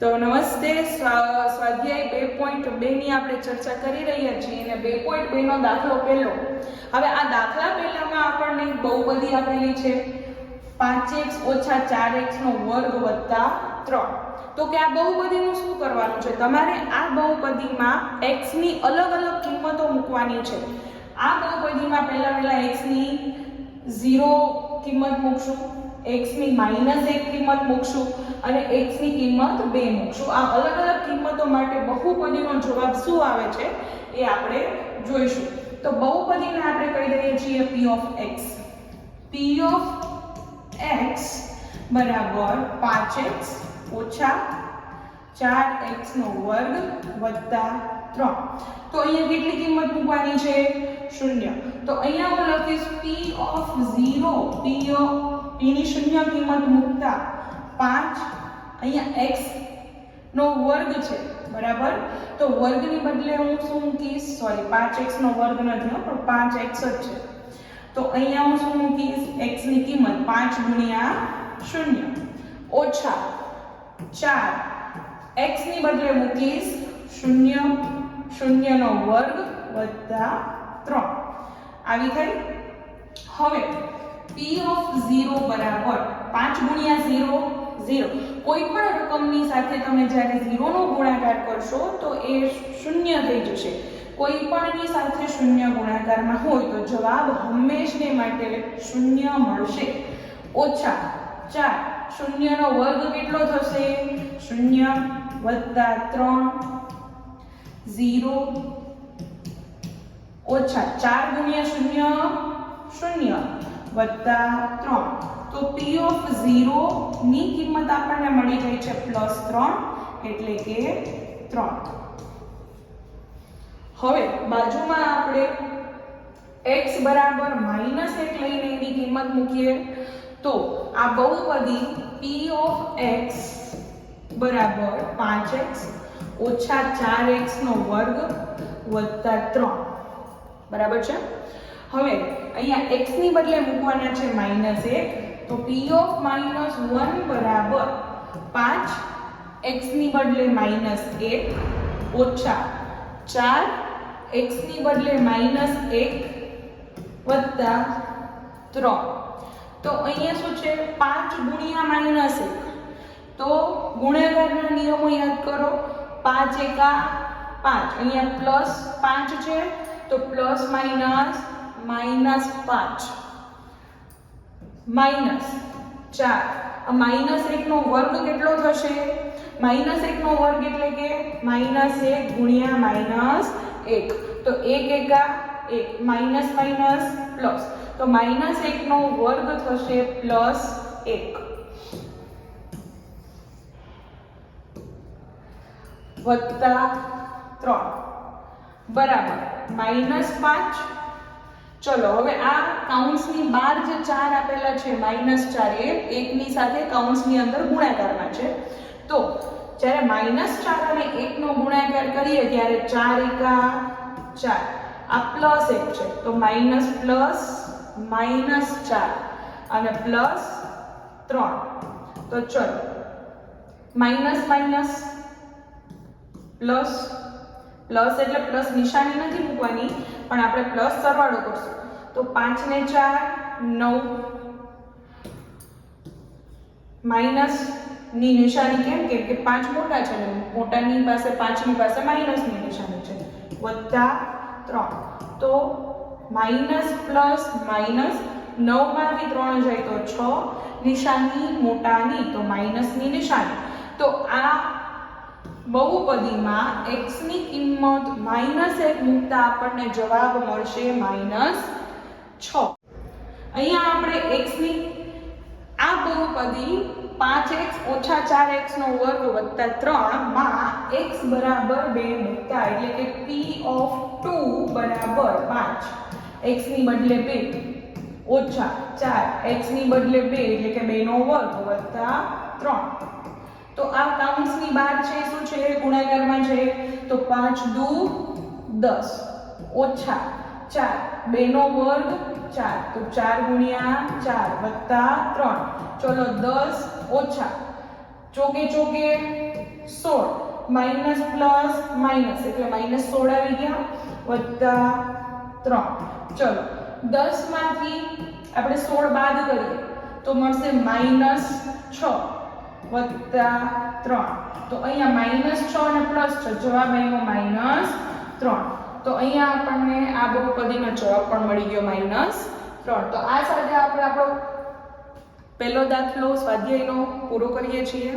તો નમસ્તે, સ્વા- સ્વાધ્યાય બે પોઈન્ટ બેની આપણે ચર્ચા કરી રહ્યા છીએ અને બે પોઈન્ટ બેનો દાખલો પહેલો. હવે આ દાખલા પહેલામાં આપણને બહુ બધી આપેલી છે. પાંચ એક્સ ઓછા ચાર એક્સનો વર્ગ વત્તા ત્રણ. તો કે આ બહુપદીનું શું કરવાનું છે? તમારે આ બહુપદીમાં એક્સની અલગ અલગ કિંમતો મૂકવાની છે. આ બહુપદીમાં પહેલા પહેલા એક્સની ઝીરો કિંમત મૂકશું. એક્સની માઇનસ એક કિંમત મૂકશું અને એક્સની કિંમત બે મૂકશું. આ અલગ અલગ કિંમતો માટે બહુપદીનો જવાબ શું આવે છે એ આપણે જોઈશું. તો બહુપદીને આપણે કહી દઈએ છીએ p of x. p of x બરાબર 5x ઓછા 4x નો વર્ગ વત્તા 3 તો અહીંયા કેટલી કિંમત મૂકવાની છે? શૂન્ય. તો અહીંયા હું લખીશ p of 0 p of p ની શૂન્ય કિંમત મૂકતા 5 અહીંયા x નો વર્ગ છે બરાબર? તો વર્ગની બદલે હું શું મૂકીશ? સોરી 5x નો વર્ગ નથી હો, પણ 5x જ છે. તો અહીંયા હું શું મૂકીશ? x ની કિંમત 5 ગુણ્યા શૂન્ય. ઓછા 4 x ની બદલે મૂકીશ 0 0 નો વર્ગ વત્તા 3 આવી થઈ હવે p ઓફ 0 બરાબર 5 ગુણ્યા 0 0 કોઈ પણ રકમની સાથે તમે જ્યારે 0 નો ગુણાકાર કરશો, તો એ શૂન્ય થઈ જશે. કોઈ પણની સાથે શૂન્ય ગુણાકારમાં હોય, તો જવાબ હંમેશને માટે શૂન્ય મળશે. ઓછા 4 શૂન્યનો વર્ગ કેટલો થશે? શૂન્ય વત્તા 3 0 ઓછા 4 ગુણ્યા શૂન્ય શૂન્ય. વત્તા ત્રણ. તો પી ઓફ ઝીરો ની કિંમત આપણને મળી ગઈ છે પ્લસ ત્રણ એટલે કે ત્રણ. હવે બાજુમાં આપણે એક્સ બરાબર માઇનસ એક લઈને એની કિંમત મૂકીએ. તો આ બહુપદી પી ઓફ એક્સ બરાબર પાંચ એક્સ ઓછા 4x નો વર્ગ વત્તા ત્રણ. બરાબર છે? હવે, અહીંયા x ની બદલે મૂકવાના છે માઇનસ એક, તો p ઓફ માઇનસ વન બરાબર પાંચ x ની બદલે માઇનસ એક ઓછા ચાર x ની બદલે માઇનસ એક વત્તા ત્રણ. તો અહીંયા શું છે? પાંચ ગુણ્યા માઇનસ એક. તો ગુણાકારના નિયમો યાદ કરો. પાંચ એકા પાંચ. અહીંયા પ્લસ પાંચ છે, તો પ્લસ માઇનસ માઇનસ પાંચ માઇનસ ચાર આ માઇનસ એકનો વર્ગ કેટલો થશે? માઇનસ એકનો વર્ગ એટલે કે માઇનસ એક ગુણ્યા માઇનસ એક. તો એક એકા એક માઇનસ માઇનસ પ્લસ તો માઇનસ એકનો વર્ગ થશે પ્લસ એક. વત્તા ત્રણ. બરાબર. માઇનસ પાંચ ચલો, હવે આ કાઉન્સની બહાર જે ચાર આપેલા છે માઇનસ ચાર, એ એકની સાથે કાઉન્સની અંદર ગુણાકારમાં છે. તો, જ્યારે માઇનસ ચાર અને એકનો ગુણાકાર કરીએ, ત્યારે ચાર એકા ચાર. આ પ્લસ એક છે. તો માઇનસ પ્લસ માઇનસ ચાર અને પ્લસ ત્રણ. તો ચલો માઇનસ માઇનસ પ્લસ પ્લસ એટલે પ્લસ નિશાની નથી મૂકવાની. પણ આપણે પ્લસ સરવાળો કરશું. તો પાંચ ને ચાર, નવ માઇનસની નિશાની કેમ? કેમ કે પાંચ મોટા છે ને, મોટાની પાસે પાંચની પાસે માઇનસની નિશાની છે. વત્તા ત્રણ. તો માઇનસ પ્લસ માઇનસ નવમાંથી ત્રણ જાય તો છ. નિશાની મોટાની તો માઇનસની નિશાની. તો આ બહુપદીમાં x ની કિંમત માઇનસ એક મૂકતા આપણને જવાબ મળશે માઇનસ છ. અહીંયા આપણે x ની, આ બહુપદી 5x ઓછા 4x નો વર્ગ વત્તા 3 માં x બરાબર 2 મૂકતા, એટલે કે p ઓફ 2 બરાબર 5 x ની બદલે 2 ઓછા ચાર એક્સની બદલે બે, એટલે કે 2 નો વર્ગ વત્તા 3 તો આ કાઉન્સની બહાર છે, શું છે? ગુણાકારમાં છે. તો 5 દુ 10 ઓછા 4 2 નો વર્ગ 4 તો 4 ગુણ્યા 4 વત્તા 3 ચલો 10 ઓછા. ચોકે ચોકે સોળ. Minus plus minus. એટલે માઇનસ સોળ આવી ગયા. વત્તા ત્રણ. ચલો દસમાંથી આપણે સોળ બાદ કરીએ. તો મળશે માઇનસ છ. વત્તા ત્રણ. તો અહીંયા માઇનસ છ અને પ્લસ છ. જવાબ આવ્યો માઇનસ ત્રણ. તો અહીંયા આપણને આ બહુપદીનો જવાબ પણ મળી ગયો માઇનસ ત્રણ. તો આ સાથે આપણે આપણો પહેલો દાખલો સ્વાધ્યાયનો પૂરો કરીએ છીએ.